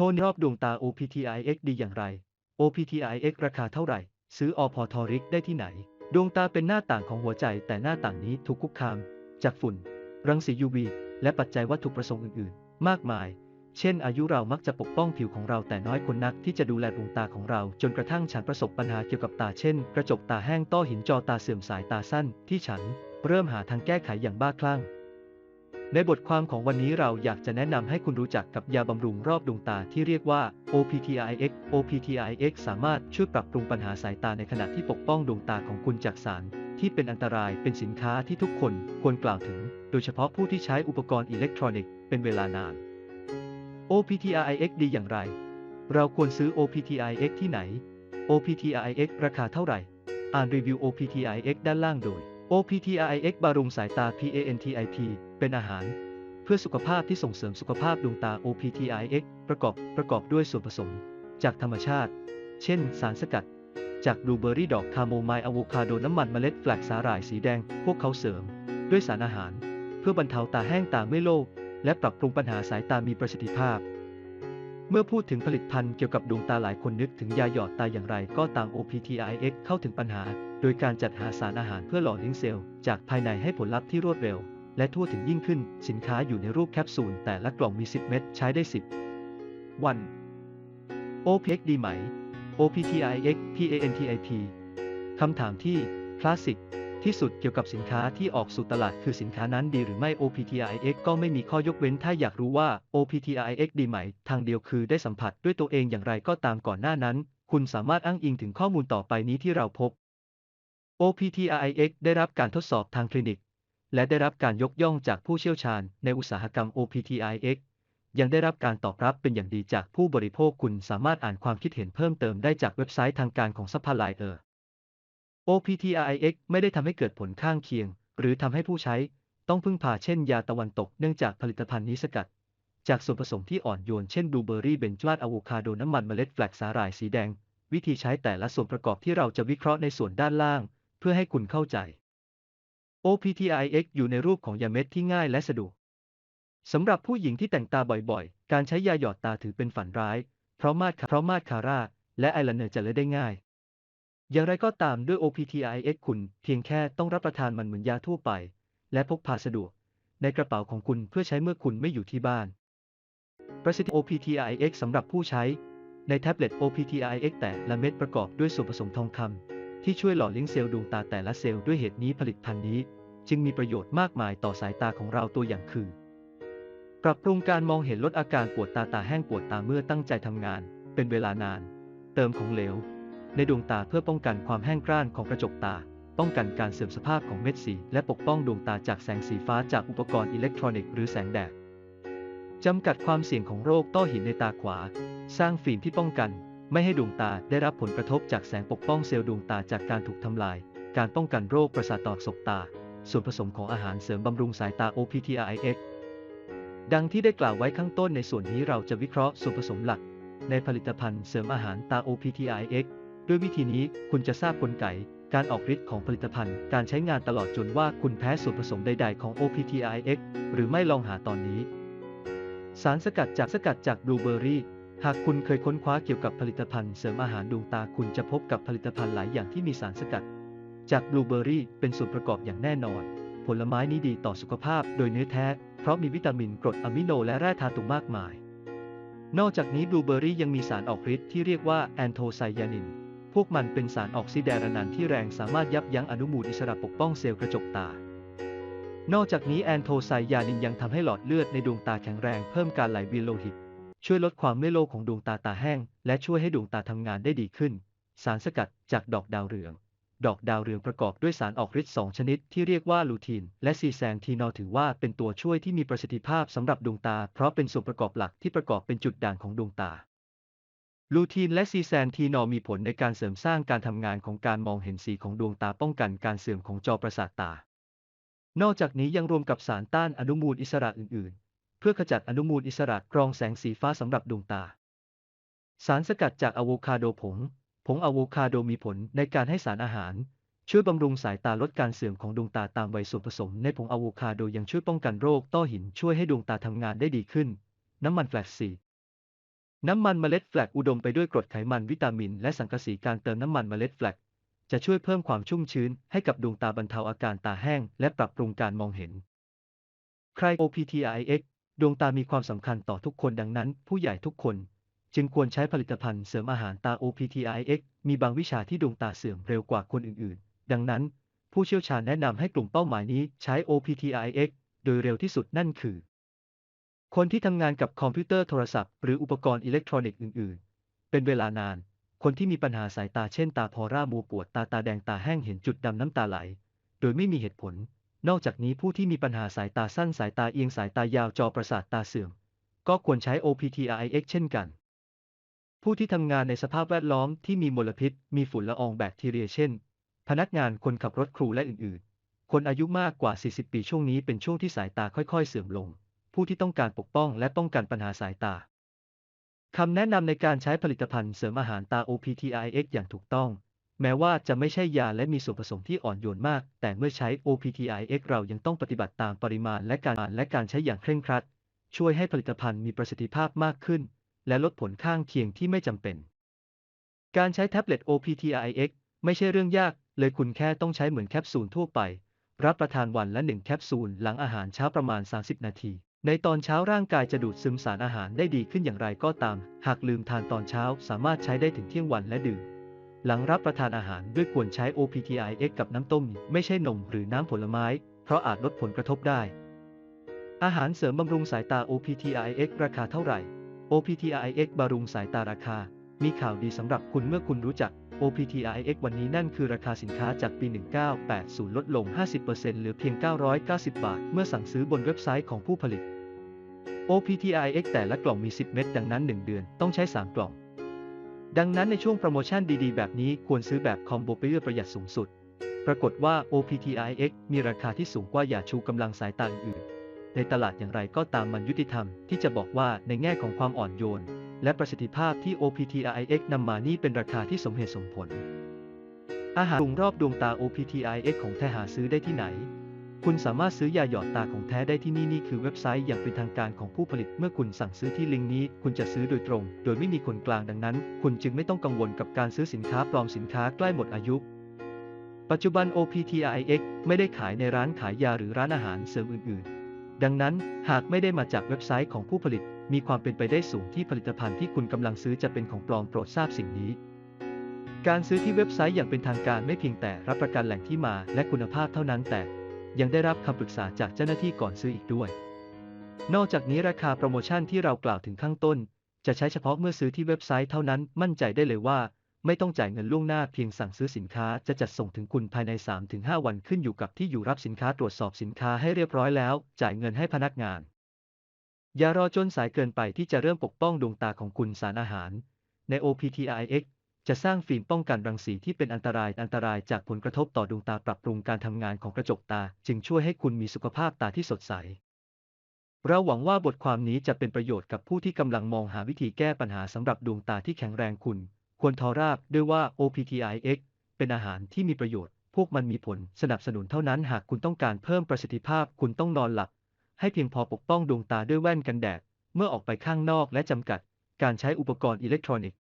โทนรอบดวงตา OPTIX ดีอย่างไร OPTIX ราคาเท่าไหร่ ซื้ออพอทอริกได้ที่ไหน ดวงตาเป็นหน้าต่างของหัวใจแต่หน้าต่างนี้ถูกคุกคาม จากฝุ่น รังสี UV และปัจจัยวัตถุประสงค์อื่นๆ มากมาย เช่น อายุเรามักจะปกป้องผิวของเราแต่น้อยคนนักที่จะดูแลดวงตาของเรา จนกระทั่งฉันประสบปัญหาเกี่ยวกับตาเช่น กระจกตาแห้งต้อหินจอตาเสื่อมสายตาสั้นที่ฉัน เริ่มหาทางแก้ไขอย่างบ้าคลั่ง ในบทความของวันนี้เราอยากจะแนะนำให้คุณรู้จักกับยาบำรุงรอบดวงตาที่เรียกว่า OPTIX OPTIX สามารถช่วยปรับปรุงปัญหาสายตาในขณะที่ปกป้องดวงตาของคุณจากสาร ที่เป็นอันตรายเป็นสินค้าที่ทุกคนควรกล่าวถึง โดยเฉพาะผู้ที่ใช้อุปกรณ์อิเล็กทรอนิกส์เป็นเวลานาน OPTIX ดีอย่างไร เราควรซื้อ OPTIX ที่ไหน OPTIX ราคาเท่าไหร่ อ่านรีวิว OPTIX ด้านล่างโดย OPTIX บำรุงสายตา PANTIP เป็นอาหาร เพื่อสุขภาพที่ส่งเสริมสุขภาพดวงตา OPTIX ประกอบประกอบด้วยส่วนผสม จากธรรมชาติ เช่น สารสกัด จากบลูเบอร์รี่ดอกคาโมไมล์อะโวคาโดน้ำมันเมล็ดแฟลกสาหร่ายสีแดง พวกเขาเสริม ด้วยสารอาหาร เพื่อบรรเทาตาแห้งตาไม่โลกและปรับปรุงปัญหาสายตามีประสิทธิภาพ เมื่อพูดถึงผลิตภัณฑ์เกี่ยวกับดวงตาหลายคนนึกถึงยาหยอดตาอย่างไรก็ตาม OPTIX เข้าถึงปัญหา โดยการจัดหาสารอาหารเพื่อหล่อเลี้ยงเซลล์จากภายในให้ผลลัพธ์ที่รวดเร็ว และทั่วถึงยิ่งขึ้น สินค้าอยู่ในรูปแคปซูล แต่ละกล่องมี 10 เม็ดใช้ได้ 10 วัน OPX ดีไหม OPTIX PANTIP คำถามที่คลาสสิกที่สุดเกี่ยวกับสินค้าที่ออกสู่ตลาดคือสินค้านั้นดีหรือไม่ OPTIX ก็ไม่มีข้อยกเว้นถ้าอยากรู้ว่า OPTIX ดีไหม ทางเดียวคือได้สัมผัสด้วยตัวเองอย่างไรก็ตามก่อนหน้านั้น คุณสามารถอ้างอิงถึงข้อมูลต่อไปนี้ที่เราพบ OPTIX ได้รับการทดสอบทางคลินิก และได้รับการยกย่องจากผู้เชี่ยวชาญในอุตสาหกรรม OPTIX ยังได้รับการตอบรับเป็นอย่างดีจากผู้บริโภคคุณสามารถอ่านความคิดเห็นเพิ่มเติมได้จากเว็บไซต์ทางการของซัพพลายเออร์ OPTIX ไม่ได้ทำให้เกิดผลข้างเคียง หรือทำให้ผู้ใช้ต้องพึ่งพาเช่นยาตะวันตกเนื่องจากผลิตภัณฑ์นี้สกัด จากส่วนผสมที่อ่อนโยนเช่นบลูเบอร์รี่เบนจวาดอะโวคาโดน้ำมันเมล็ดแฟลกสาหร่ายสีแดง วิธีใช้แต่ละส่วนประกอบที่เราจะวิเคราะห์ในส่วนด้านล่าง เพื่อให้คุณเข้าใจ OPTIX อยู่ในรูปของยาเม็ดที่ง่ายและสะดวกสำหรับผู้หญิงที่แต่งตาบ่อยๆ การใช้ยาหยอดตาถือเป็นฝันร้าย เพราะมาดเพราะมาดคาร่า และไอลายเนอร์จะเลอะได้ง่าย อย่างไรก็ตามด้วย OPTIX คุณเพียงแค่ต้องรับประทานมันเหมือนยาทั่วไป และพกพาสะดวก ในกระเป๋าของคุณเพื่อใช้เมื่อคุณไม่อยู่ที่บ้าน ประสิทธิ OPTIX สำหรับผู้ใช้ ในแท็บเล็ต OPTIX แต่ละเม็ดประกอบด้วยส่วนผสมทองคำ ที่ช่วยหล่อเลี้ยงเซลล์ดวงตาแต่ละเซลล์ด้วยเหตุนี้ผลิตภัณฑ์นี้ จึงมีประโยชน์มากมายต่อสายตาของเราตัวอย่างคือ ปรับปรุงการมองเห็นลดอาการปวดตาตาแห้งปวดตาเมื่อตั้งใจทำงาน เป็นเวลานาน เติมของเหลว ในดวงตาเพื่อป้องกันความแห้งกร้านของกระจกตา ป้องกันการเสื่อมสภาพของเม็ดสี และปกป้องดวงตาจากแสงสีฟ้าจากอุปกรณ์อิเล็กทรอนิกส์หรือแสงแดดจำกัดความเสี่ยงของโรคต้อหินในตาขวา สร้างฟิล์มที่ป้องกัน ไม่ให้ดวงตาได้รับผลกระทบจากแสงปกป้องเซลล์ดวงตาจากการถูกทำลาย การป้องกันโรคประสาทต่อศกตา ส่วนผสมของอาหารเสริมบำรุงสายตา OPTIX ดังที่ได้กล่าวไว้ข้างต้นในส่วนนี้เราจะวิเคราะห์ส่วนผสมหลัก ในผลิตภัณฑ์เสริมอาหารตา OPTIX ด้วยวิธีนี้คุณจะทราบกลไก การออกฤทธิ์ของผลิตภัณฑ์ การใช้งานตลอดจนว่าคุณแพ้ส่วนผสมใดๆของ OPTIX หรือไม่ลองหาตอนนี้ สารสกัดจากสกัดจากบลูเบอร์รี่ หากคุณเคยค้นคว้าเกี่ยวกับผลิตภัณฑ์เสริมอาหารดวงตาคุณจะพบกับผลิตภัณฑ์หลายอย่างที่มีสารสกัด จากบลูเบอร์รี่เป็นส่วนประกอบอย่างแน่นอน ผลไม้นี้ดีต่อสุขภาพโดยเนื้อแท้ เพราะมีวิตามินกรดอะมิโนและแร่ธาตุมากมาย นอกจากนี้บลูเบอร์รี่ยังมีสารออกฤทธิ์ที่เรียกว่าแอนโทไซยานิน พวกมันเป็นสารออกซิเดรนันที่แรงสามารถยับยั้งอนุมูลอิสระปกป้องเซลล์กระจกตา นอกจากนี้แอนโทไซยานินยังทำให้หลอดเลือดในดวงตาแข็งแรงเพิ่มการไหลเวียนโลหิต ช่วยลดความไม่โลของดวงตาตาแห้ง และช่วยให้ดวงตาทำงานได้ดีขึ้น สารสกัดจากดอกดาวเรือง ดอกดาวเรืองประกอบด้วยสารออกฤทธิ์2ชนิดที่เรียกว่าลูทีน และซีแซนทีนอลถือว่าเป็นตัวช่วยที่มีประสิทธิภาพสำหรับดวงตา เพราะเป็นส่วนประกอบหลักที่ประกอบเป็นจุดด่างของดวงตาลูทีนและซีแซนทีนอลมีผลในการเสริมสร้างการทำงานของการมองเห็นสีของดวงตาป้องกันการเสื่อมของจอประสาทตา นอกจากนี้ยังรวมกับสารต้านอนุมูลอิสระอื่นๆ เพื่อขจัดอนุมูลอิสระกรองแสงสีฟ้าสำหรับดวงตา สารสกัดจากอะโวคาโดผง ผงอะโวคาโดมีผลในการให้สารอาหาร ช่วยบำรุงสายตาลดการเสื่อมของดวงตาตามวัยส่วนผสม ในผงอะโวคาโดยังช่วยป้องกันโรคต้อหินช่วยให้ดวงตาทำงานได้ดีขึ้น น้ำมันแฟลกซีน้ำมันเมล็ดแฟลกอุดมไปด้วยกรดไขมันวิตามิน และสังกะสีการเติมน้ำมันเมล็ดแฟลกจะช่วยเพิ่มความชุ่มชื้นให้กับดวงตาบรรเทาอาการตาแห้ง และปรับปรุงการมองเห็น ใคร OPTIX ดวงตามีความสำคัญต่อทุกคนดังนั้น ผู้ใหญ่ทุกคน จึงควรใช้ผลิตภัณฑ์เสริมอาหารตา OPTIX มีบางวิชาที่ดวงตาเสื่อมเร็วกว่าคนอื่นๆ ดังนั้น ผู้เชี่ยวชาญแนะนำให้กลุ่มเป้าหมายนี้ใช้ OPTIX โดยเร็วที่สุดนั่นคือ คนที่ทำงานกับคอมพิวเตอร์โทรศัพท์หรืออุปกรณ์อิเล็กทรอนิกส์อื่นๆ เป็นเวลานาน คนที่มีปัญหาสายตาเช่นตาพอร่ามัวปวดตาตาแดงตาแห้งเห็นจุดดำน้ำตาไหล โดยไม่มีเหตุผล นอกจากนี้ผู้ที่มีปัญหาสายตาสั้นสายตาเอียงสายตายาวจอประสาทตาเสื่อม ก็ควรใช้ OPTIX เช่นกัน ผู้ที่ทำงานในสภาพแวดล้อมที่มีมลพิษ มีฝุ่นละอองแบคทีเรียเช่น พนักงานคนขับรถครูและอื่นๆ คนอายุมากกว่า 40 ปีช่วงนี้เป็นช่วงที่สายตาค่อยๆ เสื่อมลง ผู้ที่ต้องการปกป้องและป้องกันปัญหาสายตาคำแนะนำในการใช้ผลิตภัณฑ์เสริมอาหารตา OPTIX อย่างถูกต้อง แม้ว่าจะไม่ใช่ยาและมีส่วนผสมที่อ่อนโยนมาก แต่เมื่อใช้ OPTIX เรายังต้องปฏิบัติตามปริมาณและการและการใช้อย่างเคร่งครัด ช่วยให้ผลิตภัณฑ์มีประสิทธิภาพมากขึ้น และลดผลข้างเคียงที่ไม่จำเป็น การใช้แท็บเล็ต OPTIX ไม่ใช่เรื่องยาก เลยคุณแค่ต้องใช้เหมือนแคปซูลทั่วไป รับประทานวันละหนึ่งแคปซูลหลังอาหารเช้าประมาณ 30 นาที ในตอนเช้าร่างกายจะดูดซึมสารอาหารได้ดีขึ้นอย่างไรก็ตาม หากลืมทานตอนเช้าสามารถใช้ได้ถึงเที่ยงวันและดื่ม หลังรับประทานอาหารด้วยควรใช้ OPTIX กับน้ำต้ม ไม่ใช่นมหรือน้ำผลไม้ เพราะอาจลดผลกระทบได้ อาหารเสริมบำรุงสายตา OPTIX ราคาเท่าไหร่ OPTIX บำรุงสายตาราคา มีข่าวดีสำหรับคุณเมื่อคุณรู้จัก OPTIX วันนี้นั่นคือราคาสินค้าจากปี 1980 ลดลง 50%เหลือเพียง 990 บาท เมื่อสั่งซื้อบนเว็บไซต์ของผู้ผลิต OPTIX แต่ละกล่องมี 10 เม็ด ดังนั้น 1 เดือนต้องใช้ 3 กล่อง ดังนั้นในช่วงโปรโมชั่นดีๆ แบบนี้ควรซื้อแบบคอมโบไปเพื่อประหยัดสูงสุด ปรากฏว่า OPTIX มีราคาที่สูงกว่ายาชูกำลังสายตาอื่นในตลาดอย่างไรก็ตามมันยุติธรรมที่จะบอกว่าในแง่ของความอ่อนโยน และประสิทธิภาพที่ OPTIX นำมานี่เป็นราคาที่สมเหตุสมผล อาหารปรุงรอบดวงตา OPTIX ของแท้หาซื้อได้ที่ไหน คุณสามารถซื้อยาหยอดตาของแท้ได้ที่นี่นี่คือเว็บไซต์อย่างเป็นทางการของผู้ผลิต เมื่อคุณสั่งซื้อที่ลิงก์นี้ คุณจะซื้อโดยตรง โดยไม่มีคนกลางดังนั้น คุณจึงไม่ต้องกังวลกับการซื้อสินค้าปลอมสินค้าใกล้หมดอายุ ปัจจุบัน OPTIX ไม่ได้ขายในร้านขายยาหรือร้านอาหารเสริมอื่น ๆ ดังนั้น หากไม่ได้มาจากเว็บไซต์ของผู้ผลิต มีความเป็นไปได้สูงที่ผลิตภัณฑ์ที่คุณกำลังซื้อจะเป็นของปลอมโปรดทราบสิ่งนี้การซื้อที่เว็บไซต์อย่างเป็นทางการไม่เพียงแต่รับประกันแหล่งที่มาและคุณภาพเท่านั้นแต่ ยังได้รับคำปรึกษาจากเจ้าหน้าที่ก่อนซื้ออีกด้วย นอกจากนี้ราคาโปรโมชั่นที่เรากล่าวถึงข้างต้น จะใช้เฉพาะเมื่อซื้อที่เว็บไซต์เท่านั้นมั่นใจได้เลยว่า ไม่ต้องจ่ายเงินล่วงหน้าเพียงสั่งซื้อสินค้าจะจัดส่งถึงคุณภายใน 3-5 วันขึ้นอยู่กับที่อยู่รับสินค้าตรวจสอบสินค้าให้เรียบร้อยแล้ว จ่ายเงินให้พนักงาน อย่ารอจนสายเกินไปที่จะเริ่มปกป้องดวงตาของคุณสารอาหาร ใน OPTIX จะสร้างฟิล์มป้องกันรังสีที่เป็นอันตรายอันตรายจากผลกระทบต่อดวงตาปรับปรุงการทำงานของกระจกตา จึงช่วยให้คุณมีสุขภาพตาที่สดใส เราหวังว่าบทความนี้จะเป็นประโยชน์กับผู้ที่กำลังมองหาวิธีแก้ปัญหาสำหรับดวงตาที่แข็งแรงคุณ ควรทอราบด้วยว่า OPTIX เป็นอาหารที่มีประโยชน์ พวกมันมีผลสนับสนุนเท่านั้นหากคุณต้องการเพิ่มประสิทธิภาพคุณต้องนอนหลับ ให้เพียงพอปกป้องดวงตาด้วยแว่นกันแดดเมื่อออกไปข้างนอกและจำกัด การใช้อุปกรณ์อิเล็กทรอนิกส์